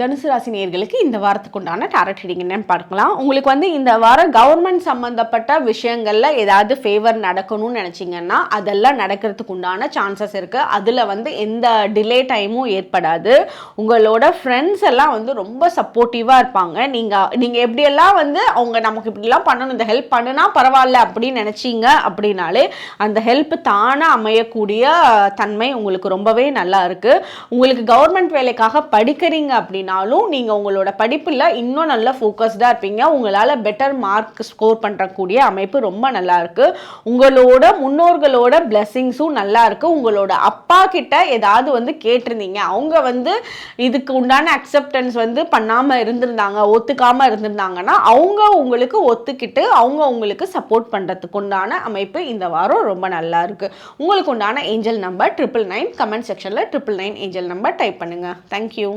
தனுசு ராசி நேர்களுக்கு இந்த வாரத்துக்கு உண்டான டேரட் ரீடிங் என்னன்னு பார்க்கலாம். உங்களுக்கு வந்து இந்த வாரம் கவர்மெண்ட் சம்மந்தப்பட்ட விஷயங்களில் ஏதாவது ஃபேவர் நடக்கணும்னு நினச்சிங்கன்னா அதெல்லாம் நடக்கிறதுக்கு உண்டான சான்சஸ் இருக்குது அதில் வந்து எந்த டிலே டைமும் ஏற்படாது. உங்களோட ஃப்ரெண்ட்ஸ் எல்லாம் வந்து ரொம்ப சப்போர்ட்டிவாக இருப்பாங்க. நீங்கள் நீங்கள் எப்படியெல்லாம் வந்து அவங்க நமக்கு இப்படிலாம் பண்ணணும் இந்த ஹெல்ப் பண்ணுனா பரவாயில்ல அப்படின்னு நினச்சிங்க அப்படின்னாலே அந்த ஹெல்ப் தானாக அமையக்கூடிய தன்மை உங்களுக்கு ரொம்பவே நல்லா இருக்குது உங்களுக்கு கவர்மெண்ட் வேலைக்காக படிக்கிறீங்க அப்படின்னாலும் நீங்கள் உங்களோட படிப்பில் இன்னும் நல்லா ஃபோக்கஸ்டாக இருப்பீங்க. உங்களால் பெட்டர் மார்க் ஸ்கோர் பண்ணுறக்கூடிய அமைப்பு ரொம்ப நல்லாயிருக்கு உங்களோட முன்னோர்களோட பிளெஸ்ஸிங்ஸும் நல்லாயிருக்கு உங்களோட அப்பா கிட்ட ஏதாவது வந்து கேட்டிருந்தீங்க. அவங்க வந்து இதுக்கு உண்டான அக்செப்டன்ஸ் வந்து பண்ணாமல் இருந்திருந்தாங்க ஒத்துக்காமல் இருந்திருந்தாங்கன்னா அவங்க உங்களுக்கு ஒத்துக்கிட்டு அவங்க உங்களுக்கு சப்போர்ட் பண்ணுறதுக்கு உண்டான அமைப்பு இந்த வாரம் ரொம்ப நல்லா இருக்கு. உங்களுக்கு உண்டான angel number triple nine comment செக்ஷனில் triple nine angel number type பண்ணுங்க. Thank you